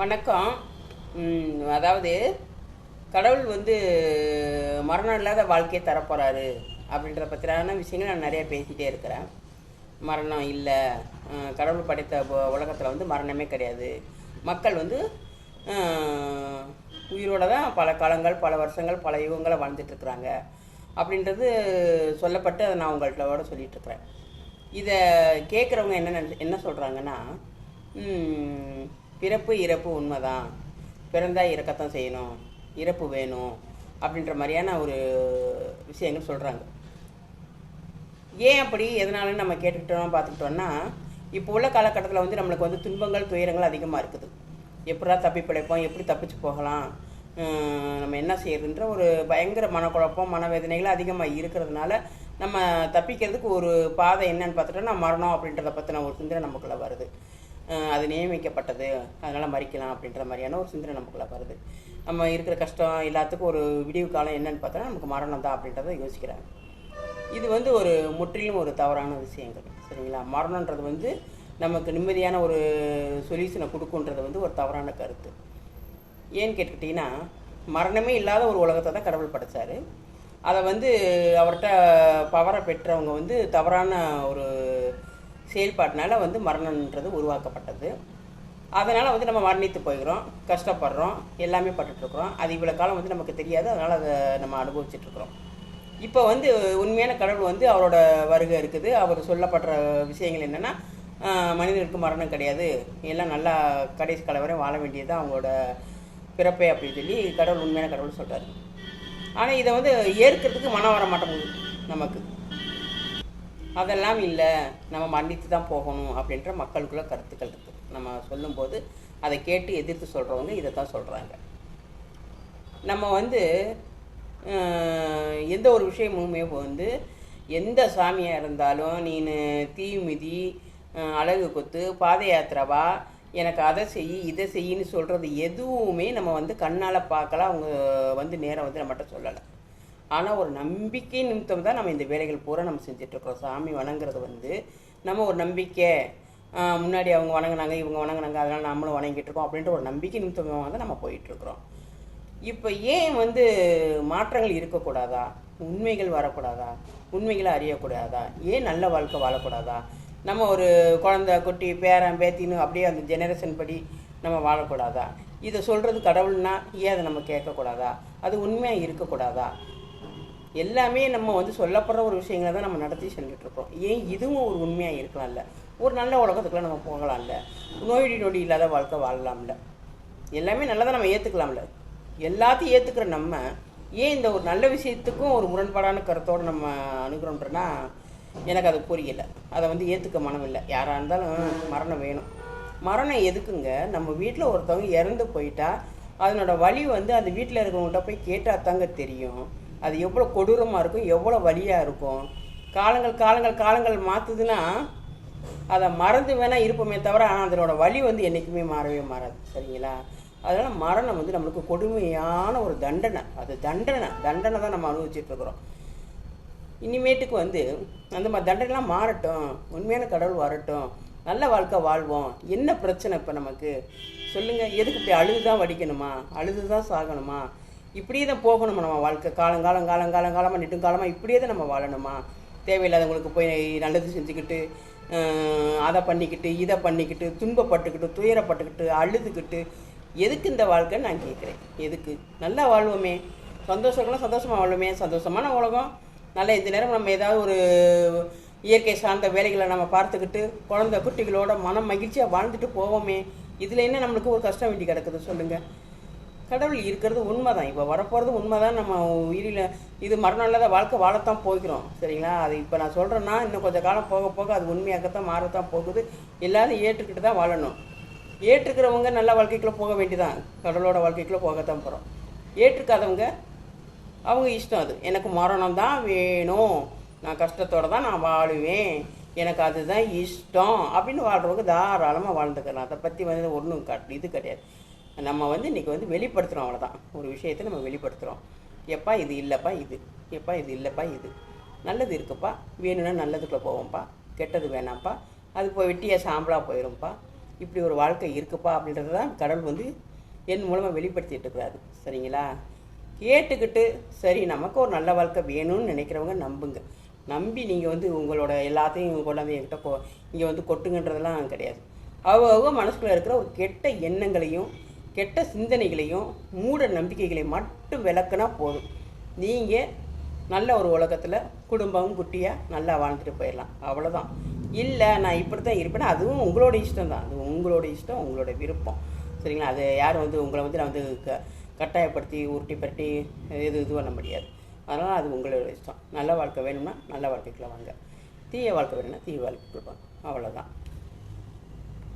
வணக்கம். அதாவது கடவுள் வந்து மரணம் இல்லாத வாழ்க்கையை தரப்போகிறாரு அப்படின்றத பற்றியான விஷயங்கள் நான் நிறையா பேசிகிட்டே இருக்கிறேன். மரணம் இல்லை. கடவுள் படைத்த உலகத்தில் வந்து மரணமே கிடையாது. மக்கள் வந்து உயிரோடு உயிரோட தான் பல காலங்கள் பல வருஷங்கள் பல யுகங்களை வாழ்ந்துட்டுருக்குறாங்க அப்படின்றது சொல்லப்பட்டு அதை நான் உங்கள்கிட்ட சொல்லிகிட்ருக்குறேன் இதை கேட்குறவங்க என்ன என்ன சொல்கிறாங்கன்னா பிறப்பு இறப்பு உண்மைதான். பிறந்தால் இறக்கத்தான் செய்யணும். இறப்பு வேணும். அப்படின்ற மாதிரியான ஒரு விஷயங்கள் சொல்கிறாங்க ஏன் அப்படி எதனாலன்னு நம்ம கேட்டுக்கிட்டோம் பார்த்துக்கிட்டோம்னா இப்போ உள்ள காலகட்டத்தில் வந்து நம்மளுக்கு வந்து துன்பங்கள் துயரங்கள் அதிகமாக இருக்குது. எப்படா தப்பி பிழைப்போம் எப்படி தப்பிச்சு போகலாம் நம்ம என்ன செய்யறதுன்ற ஒரு பயங்கர மனக்குழப்பம் மனவேதனைகள் அதிகமாக இருக்கிறதுனால நம்ம தப்பிக்கிறதுக்கு ஒரு பாதை என்னன்னு பார்த்துட்டோம்னா மரணம் அப்படின்றத பற்றின ஒரு சிந்தனை நமக்குள்ளே வருது. அது நியமிக்கப்பட்டது. அதனால் மறிக்கலாம் அப்படின்ற மாதிரியான ஒரு சிந்தனை நமக்குள்ளே வருது. நம்ம இருக்கிற கஷ்டம் எல்லாத்துக்கும் ஒரு விடிவு காலம் என்னன்னு பார்த்தோன்னா நமக்கு மரணம் தான் அப்படின்றத யோசிக்கிறாங்க. இது வந்து ஒரு முற்றிலும் ஒரு தவறான விஷயங்கள். சரிங்களா? மரணன்றது வந்து நமக்கு நிம்மதியான ஒரு சொல்யூஷனை கொடுக்குன்றது வந்து ஒரு தவறான கருத்து. ஏன்னு கேட்டுக்கிட்டிங்கன்னா மரணமே இல்லாத ஒரு உலகத்தை தான் கடவுள் படைத்தார் அதை வந்து அவர்கிட்ட பவரை பெற்றவங்க வந்து தவறான ஒரு செயல்பாட்டினால வந்து மரணன்றது உருவாக்கப்பட்டது. அதனால் வந்து நம்ம மரணித்து போயிடுறோம். கஷ்டப்படுறோம். எல்லாமே பட்டுட்ருக்குறோம். அது இவ்வளோ காலம் வந்து நமக்கு தெரியாது. அதனால் அதை நம்ம அனுபவிச்சுட்ருக்குறோம். இப்போ வந்து உண்மையான கடவுள் வந்து அவரோட வருகை இருக்குது. அவர் சொல்லப்படுற விஷயங்கள் என்னென்னா மனிதனுக்கு மரணம் கிடையாது. எல்லாம் நல்லா கடைசி கலவரை வாழ வேண்டியது அவங்களோட பிறப்பே அப்படின்னு சொல்லி கடவுள் உண்மையான கடவுள் சொல்கிறார் ஆனால் இதை வந்து ஏற்கிறதுக்கு மனம் வர மாட்டேங்குது நமக்கு. அதெல்லாம் இல்லை. நம்ம மன்னித்து தான் போகணும் அப்படின்ற மக்களுக்குள்ள கருத்துக்கள் இருக்குது நம்ம சொல்லும்போது அதை கேட்டு எதிர்த்து சொல்கிறவங்க இதை தான் சொல்கிறாங்க நம்ம வந்து எந்த ஒரு விஷயமுமே வந்து எந்த சாமியாக இருந்தாலும் நீனு தீமிதி அழகு கொத்து பாத யாத்திரவா எனக்கு அதை செய் இதை செய்யின்னு சொல்கிறது எதுவுமே நம்ம வந்து கண்ணால் பார்க்கலாம் அவங்க வந்து நேரம் வந்து நம்மகிட்ட சொல்லலை. ஆனால் ஒரு நம்பிக்கை நிமித்தம் தான் நம்ம இந்த வேலைகள் பூரா நம்ம செஞ்சிட்ருக்கோம். சாமி வணங்குறது வந்து நம்ம ஒரு நம்பிக்கை. முன்னாடி அவங்க வணங்கினாங்க இவங்க வணங்கினாங்க அதனால் நம்மளும் வணங்கிட்டு இருக்கோம் அப்படின்ற ஒரு நம்பிக்கை நிமித்தமாக தான் நம்ம போயிட்டுருக்குறோம் இப்போ ஏன் வந்து மாற்றங்கள் இருக்கக்கூடாதா? உண்மைகள் வரக்கூடாதா? உண்மைகளை அறியக்கூடாதா? ஏன் நல்ல வாழ்க்கை வாழக்கூடாதா? நம்ம ஒரு குழந்தை குட்டி பேரன் பேத்தின்னு அப்படியே அந்த ஜெனரேஷன் படி நம்ம வாழக்கூடாதா? இதை சொல்கிறது கடவுள்னா ஏன் அதை நம்ம கேட்கக்கூடாதா? அது உண்மையாக இருக்கக்கூடாதா? எல்லாமே நம்ம வந்து சொல்லப்படுற ஒரு விஷயங்களை தான் நம்ம நடத்தி செஞ்சுட்டு இருக்கோம் ஏன் இதுவும் ஒரு உண்மையாக இருக்கலாம்ல? ஒரு நல்ல உலகத்துக்குள்ளே நம்ம போகலாம்ல? நோயடி நொடி இல்லாத வாழ்க்கை வாழலாம்ல? எல்லாமே நல்லதாக நம்ம ஏற்றுக்கலாம்ல எல்லாத்தையும் ஏற்றுக்கிற நம்ம ஏன் இந்த ஒரு நல்ல விஷயத்துக்கும் ஒரு முரண்பாடான கருத்தோடு நம்ம அணுகிறோன்றனா எனக்கு அது புரியல. அதை வந்து ஏற்றுக்க மனம் இல்லை. யாராக இருந்தாலும் மரணம் வேணும். மரணம் எதுக்குங்க? நம்ம வீட்டில் ஒருத்தவங்க இறந்து போயிட்டா அதனோட வழி வந்து அந்த வீட்டில் இருக்கிறவங்கள்ட்ட போய் கேட்டால் தாங்க தெரியும். அது எவ்வளோ கொடூரமாக இருக்கும் எவ்வளோ வலியாக இருக்கும். காலங்கள் காலங்கள் காலங்கள் மாற்றுதுன்னா அதை மறந்து வேணால் இருப்போமே தவிர ஆனால் அதனோட வலி வந்து என்றைக்குமே மாறவே மாறாது. சரிங்களா? அதனால் மரணம் வந்து நம்மளுக்கு கொடுமையான ஒரு தண்டனை. அது தண்டனை தண்டனை தான் நம்ம அனுபவிச்சிட்ருக்குறோம் இனிமேட்டுக்கு வந்து அந்த மாதிரி தண்டனைலாம் மாறட்டும். உண்மையான கடவுள் வரட்டும். நல்ல வாழ்க்கை வாழ்வோம். என்ன பிரச்சனை இப்போ நமக்கு? சொல்லுங்கள் எதுக்கு இப்படி அழுது தான் வடிக்கணுமா? அழுது தான் சாகணுமா? இப்படியே தான் போகணுமா நம்ம வாழ்க்கை? காலங்காலம் காலங்காலம் காலமாக நெட்டும் காலமாக இப்படியே தான் நம்ம வாழணுமா? தேவையில்லாதவங்களுக்கு போய் நல்லது செஞ்சுக்கிட்டு அதை பண்ணிக்கிட்டு இதை பண்ணிக்கிட்டு துன்பப்பட்டுக்கிட்டு துயரப்பட்டுக்கிட்டு அழுதுக்கிட்டு எதுக்கு இந்த வாழ்க்கைன்னு நான் கேட்குறேன். எதுக்கு? நல்லா வாழ்வோமே. சந்தோஷங்களும் சந்தோஷமாக வாழ்வோமே சந்தோஷமான உலகம். நல்ல இந்த நேரம் நம்ம ஏதாவது ஒரு இயற்கை சார்ந்த வேலைகளை நம்ம பார்த்துக்கிட்டு குழந்தை குட்டிகளோட மனம் மகிழ்ச்சியாக வாழ்ந்துட்டு போவோமே. இதில் என்ன நம்மளுக்கு ஒரு கஷ்டம் வேண்டி கிடக்குது சொல்லுங்கள் கடவுள் இருக்கிறது உண்மை தான் இப்போ வரப்போகிறது உண்மை தான் நம்ம உயிரில் இது மரணம் இல்லாத வாழ்க்கை வாழத்தான் போய்க்கிறோம் சரிங்களா? அது இப்போ நான் சொல்கிறேன்னா இன்னும் கொஞ்சம் காலம் போக போக அது உண்மையாகத்தான் மாறத்தான் போகுது. எல்லாரும் ஏற்றுக்கிட்டு தான் வாழணும். ஏற்றுக்கிறவங்க நல்ல வாழ்க்கைக்குள்ளே போக வேண்டியதான் கடவுளோட வாழ்க்கைக்குள்ளே போகத்தான் போகிறோம் ஏற்றுக்காதவங்க அவங்க இஷ்டம் அது. எனக்கு மரணம் தான் வேணும். நான் கஷ்டத்தோடு தான் நான் வாழுவேன். எனக்கு அதுதான் இஷ்டம். அப்படின்னு வாழ்கிறவங்க தாராளமாக வாழ்ந்துக்கலாம். அதை பற்றி வந்து ஒன்றும் கட் இது கிடையாது. நம்ம வந்து இன்றைக்கி வந்து வெளிப்படுத்துகிறோம் அவ்வளோதான் ஒரு விஷயத்தை நம்ம வெளிப்படுத்துகிறோம் எப்பா இது இல்லைப்பா இது. எப்பா இது இல்லைப்பா இது. நல்லது இருக்குப்பா. வேணும்னா நல்லதுக்குள்ளே போவோம்ப்பா. கெட்டது வேணாம்ப்பா. அது போய் வெட்டியாக சாம்பலாக போயிடும்ப்பா இப்படி ஒரு வாழ்க்கை இருக்குப்பா அப்படின்றது தான் கடவுள் வந்து என் மூலமாக வெளிப்படுத்திட்டு இருக்கிறாரு. சரிங்களா? கேட்டுக்கிட்டு சரி நமக்கு ஒரு நல்ல வாழ்க்கை வேணும்னு நினைக்கிறவங்க நம்புங்க. நம்பி நீங்கள் வந்து உங்களோட எல்லாத்தையும் கொண்டாந்து என்கிட்ட கொ இங்கே வந்து கொட்டுங்கன்றதெல்லாம் கிடையாது. அவங்க மனசுக்குள்ளே இருக்கிற ஒரு கெட்ட எண்ணங்களையும் கெட்ட சிந்தனைகளையும் மூட நம்பிக்கைகளையும் மட்டும் விளக்குனா போதும். நீங்கள் நல்ல ஒரு உலகத்தில் குடும்பம் குட்டியாக நல்லா வாழ்ந்துட்டு போயிடலாம். அவ்வளோதான் இல்லை நான் இப்படி தான் இருப்பேன்னா அதுவும் உங்களோட இஷ்டம் தான் அது உங்களோட இஷ்டம் உங்களோட விருப்பம். சரிங்களா? அது யாரும் வந்து உங்களை வந்து நான் வந்து க கட்டாயப்படுத்தி உருட்டி பரட்டி எது இது பண்ண முடியாது. அதனால் அது உங்களோட இஷ்டம். நல்ல வாழ்க்கை வேணும்னா நல்ல வாழ்க்கைக்குள்ள வாங்க. தீய வாழ்க்கை வேணும்னா தீய வாழ்க்கைக்குள்ள வாங்க. அவ்வளோதான்